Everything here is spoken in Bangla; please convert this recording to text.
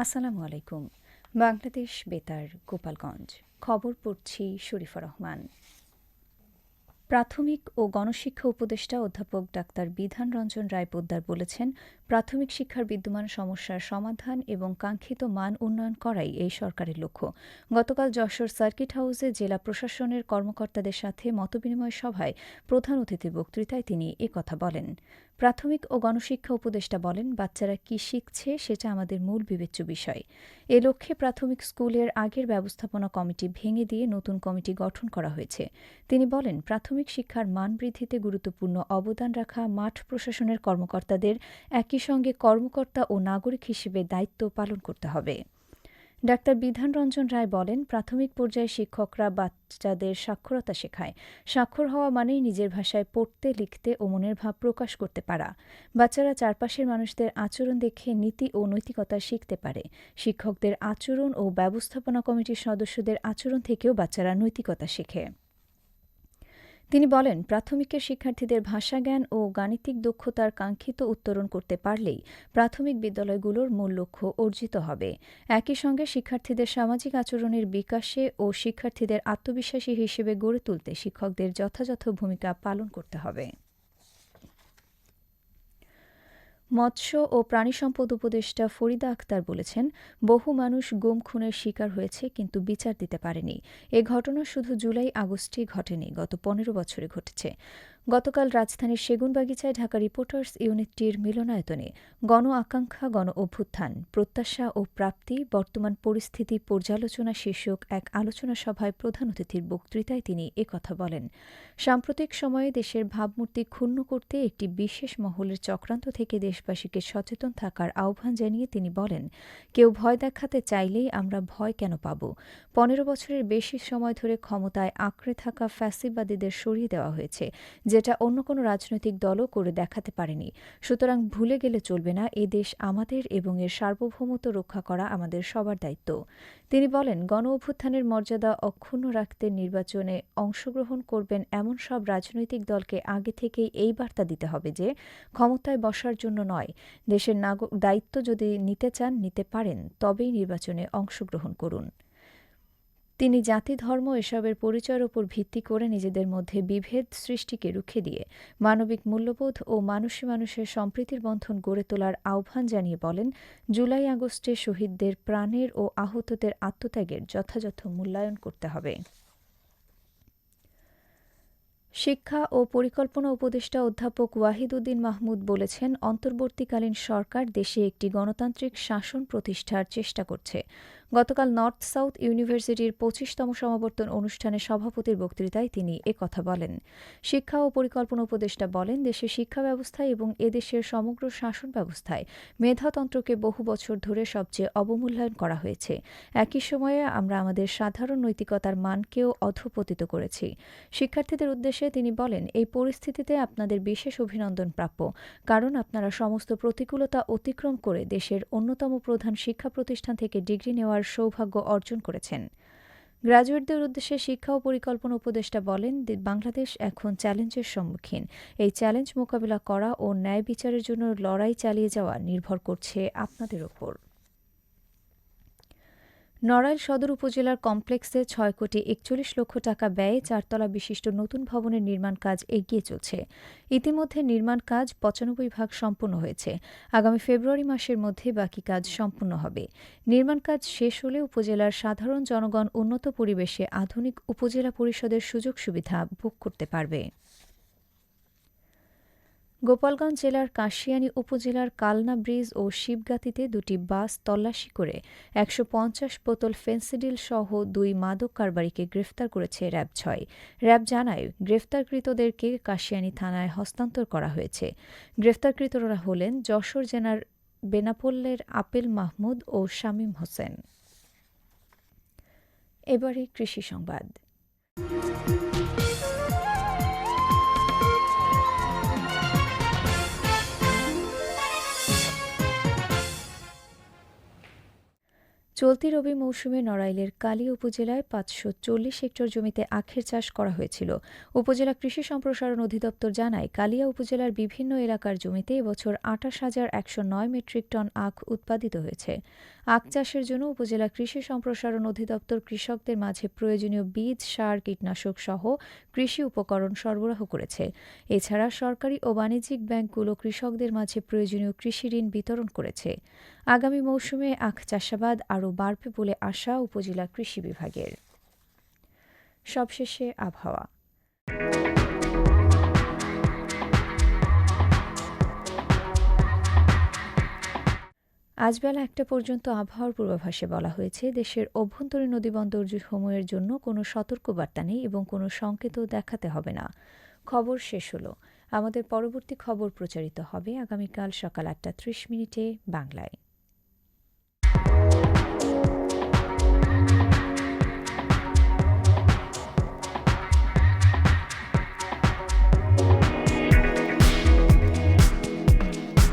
আসসালামু আলাইকুম। বাংলাদেশ বেতার, গোপালগঞ্জ। খবর পড়ছি শরীফা রহমান। প্রাথমিক ও গণশিক্ষা উপদেষ্টা অধ্যাপক ডাক্তার বিধান রঞ্জন রায় পোদ্দার বলেছেন, প্রাথমিক শিক্ষার বিদ্যমান সমস্যার সমাধান এবং কাঙ্ক্ষিত মান উন্নয়ন করাই এই সরকারের লক্ষ্য। গতকাল যশোর সার্কিট হাউসে জেলা প্রশাসনের কর্মকর্তাদের সাথে মতবিনিময় সভায় প্রধান অতিথির বক্তৃতায় তিনি একথা বলেন। প্রাথমিক ও গণশিক্ষা উপদেষ্টা বলেন, বাচ্চারা কি শিখছে সেটা আমাদের মূল বিবেচ্য বিষয়। এ লক্ষ্যে প্রাথমিক স্কুলের আগের ব্যবস্থাপনা কমিটি ভেঙে দিয়ে নতুন কমিটি গঠন করা হয়েছে। তিনি বলেন, প্রাথমিক শিক্ষার মান বৃদ্ধিতে গুরুত্বপূর্ণ অবদান রাখা মাঠ প্রশাসনের কর্মকর্তাদের একই সঙ্গে কর্মকর্তা ও নাগরিক হিসেবে দায়িত্ব পালন করতে হবে। ডাক্তার বিধান রঞ্জন রায় বলেন, প্রাথমিক পর্যায়ে শিক্ষকরা বাচ্চাদের সাক্ষরতা শেখায়। স্বাক্ষর হওয়া মানেই নিজের ভাষায় পড়তে, লিখতে ও মনের ভাব প্রকাশ করতে পারা। বাচ্চারা চারপাশের মানুষদের আচরণ দেখে নীতি ও নৈতিকতা শিখতে পারে। শিক্ষকদের আচরণ ও ব্যবস্থাপনা কমিটির সদস্যদের আচরণ থেকেও বাচ্চারা নৈতিকতা শেখে। তিনি বলেন, প্রাথমিকের শিক্ষার্থীদের ভাষাজ্ঞান ও গাণিতিক দক্ষতার কাঙ্ক্ষিত উত্তরণ করতে পারলেই প্রাথমিক বিদ্যালয়গুলোর মূল লক্ষ্য অর্জিত হবে। একই সঙ্গে শিক্ষার্থীদের সামাজিক আচরণের বিকাশে ও শিক্ষার্থীদের আত্মবিশ্বাসী হিসেবে গড়ে তুলতে শিক্ষকদের যথাযথ ভূমিকা পালন করতে হবে। মৎস্য ও প্রাণিসম্পদ উপদেষ্টা ফরিদা আক্তার বলেছেন, বহু মানুষ গুম খুনের শিকার হয়েছে কিন্তু বিচার দিতে পারেনি। এ ঘটনা শুধু জুলাই আগস্টে ঘটেনি, গত পনেরো বছরে ঘটেছে। গতকাল রাজধানীর সেগুনবাগিচায় ঢাকা রিপোর্টার্স ইউনিটটির মিলনায়তনে গণ আকাঙ্ক্ষা, গণ অভ্যুত্থান, প্রত্যাশা ও প্রাপ্তি, বর্তমান পরিস্থিতি পর্যালোচনা শীর্ষক এক আলোচনা সভায় প্রধান অতিথির বক্তৃতায় তিনি একথা বলেন। সাম্প্রতিক সময়ে দেশের ভাবমূর্তি ক্ষুণ্ণ করতে একটি বিশেষ মহলের চক্রান্ত থেকে দেশবাসীকে সচেতন থাকার আহ্বান জানিয়ে তিনি বলেন, কেউ ভয় দেখাতে চাইলেই আমরা ভয় কেন পাব? পনেরো বছরের বেশি সময় ধরে ক্ষমতায় আঁকড়ে থাকা ফ্যাসিবাদীদের সরিয়ে দেওয়া হয়েছে। যেটা অন্য কোনো রাজনৈতিক দলও করে দেখাতে পারেনি। সুতরাং ভুলে গেলে চলবে না, এ দেশ আমাদের এবং এর সার্বভৌমত্ব রক্ষা করা আমাদের সবার দায়িত্ব। তিনি বলেন, গণ অভ্যুত্থানের মর্যাদা অক্ষুণ্ণ রাখতে নির্বাচনে অংশগ্রহণ করবেন এমন সব রাজনৈতিক দলকে আগে থেকেই এই বার্তা দিতে হবে যে, ক্ষমতায় বসার জন্য নয়। দেশের দায়িত্ব যদি নিতে চান, নিতে পারেন, তবেই নির্বাচনে অংশগ্রহণ করুন। তিনি জাতি, ধর্ম এসবের পরিচয়ের ওপর ভিত্তি করে নিজেদের মধ্যে বিভেদ সৃষ্টিকে রুখে দিয়ে মানবিক মূল্যবোধ ও মানুষে মানুষের সম্প্রীতির বন্ধন গড়ে তোলার আহ্বান জানিয়ে বলেন, জুলাই আগস্টে শহীদদের প্রাণের ও আহতদের আত্মত্যাগের যথাযথ মূল্যায়ন করতে হবে। শিক্ষা ও পরিকল্পনা উপদেষ্টা অধ্যাপক ওয়াহিদ উদ্দিন মাহমুদ বলেছেন, অন্তর্বর্তীকালীন সরকার দেশে একটি গণতান্ত্রিক শাসন প্রতিষ্ঠার চেষ্টা করছে। গতকাল নর্থ সাউথ ইউনিভার্সিটির পঁচিশতম সমাবর্তন অনুষ্ঠানে সভাপতির বক্তৃতায় তিনি কথা বলেন। শিক্ষা ও পরিকল্পনা উপদেষ্টা বলেন, দেশের শিক্ষা ব্যবস্থায় এবং এদেশের সমগ্র শাসন ব্যবস্থায় মেধাতন্ত্রকে বহু বছর ধরে সবচেয়ে অবমূল্যায়ন করা হয়েছে। একই সময়ে আমরা আমাদের সাধারণ নৈতিকতার মানকেও অধপতিত করেছি। শিক্ষার্থীদের উদ্দেশ্যে তিনি বলেন, এই পরিস্থিতিতে আপনাদের বিশেষ অভিনন্দন প্রাপ্য, কারণ আপনারা সমস্ত প্রতিকূলতা অতিক্রম করে দেশের অন্যতম প্রধান শিক্ষা প্রতিষ্ঠান থেকে ডিগ্রি নেওয়ার হওয়ার সৌভাগ্য অর্জন করেছেন। গ্রাজুয়েটদের উদ্দেশ্যে শিক্ষা ও পরিকল্পনা উপদেষ্টা বলেন বাংলাদেশ এখন চ্যালেঞ্জের সম্মুখীন। এই চ্যালেঞ্জ মোকাবিলা করা ও ন্যায় বিচারের জন্য লড়াই চালিয়ে যাওয়া নির্ভর করছে আপনাদের ওপর। নড়াইল সদর উপজেলার কমপ্লেক্সে ছয় কোটি একচল্লিশ লক্ষ টাকা ব্যয়ে চারতলা বিশিষ্ট নতুন ভবনের নির্মাণ কাজ এগিয়ে চলছে। ইতিমধ্যে নির্মাণ কাজ পঁচানব্বই ভাগ সম্পন্ন হয়েছে। আগামী ফেব্রুয়ারি মাসের মধ্যে বাকি কাজ সম্পূর্ণ হবে। নির্মাণ কাজ শেষ হলে উপজেলার সাধারণ জনগণ উন্নত পরিবেশে আধুনিক উপজেলা পরিষদের সুযোগ সুবিধা ভোগ করতে পারবে। গোপালগঞ্জ জেলার কাশিয়ানী উপজেলার কালনা ব্রিজ ও শিবগাতিতে দুটি বাস তল্লাশি করে একশো পঞ্চাশ বোতল ফেন্সিডিল সহ দুই মাদক কারবারিকে গ্রেফতার করেছে র্যাব ছয়। র্যাব জানায়, গ্রেফতারকৃতদেরকে কাশিয়ানী থানায় হস্তান্তর করা হয়েছে। গ্রেফতারকৃতরা হলেন যশোর জেলার বেনাপোল্লের আপেল মাহমুদ ও শামীম হোসেন। এবারে কৃষি সংবাদ। চলতি রবি মৌসুমে নড়াইলের কালিয়া উপজেলায় পাঁচশো চল্লিশ হেক্টর জমিতে আখের চাষ করা হয়েছিল। উপজেলা কৃষি সম্প্রসারণ অধিদপ্তর জানায়, কালিয়া উপজেলার বিভিন্ন এলাকার জমিতে এবছর আটাশ হাজার একশো নয় মেট্রিক টন আখ উৎপাদিত হয়েছে। আখ চাষের জন্য উপজেলা কৃষি সম্প্রসারণ অধিদপ্তর কৃষকদের মাঝে প্রয়োজনীয় বীজ, সার, কীটনাশক সহ কৃষি উপকরণ সরবরাহ করেছে। এছাড়া সরকারি ও বাণিজ্যিক ব্যাংকগুলো কৃষকদের মাঝে প্রয়োজনীয় কৃষি ঋণ বিতরণ করেছে। আগামী মৌসুমে আখ চাষাবাদ আরও বাড়বে বলে আশা উপজেলা কৃষি বিভাগের। সবশেষে আবহাওয়া। আজ বেলা একটা পর্যন্ত আবহাওয়ার পূর্বাভাসে বলা হয়েছে, দেশের অভ্যন্তরীণ নদীবন্দর সমূহের জন্য কোনো সতর্কবার্তা নেই এবং কোনো সংকেতও দেখাতে হবে না। খবর শেষ হলো। আমাদের পরবর্তী খবর প্রচারিত হবে আগামীকাল সকাল আটটা ত্রিশ মিনিটে বাংলায়।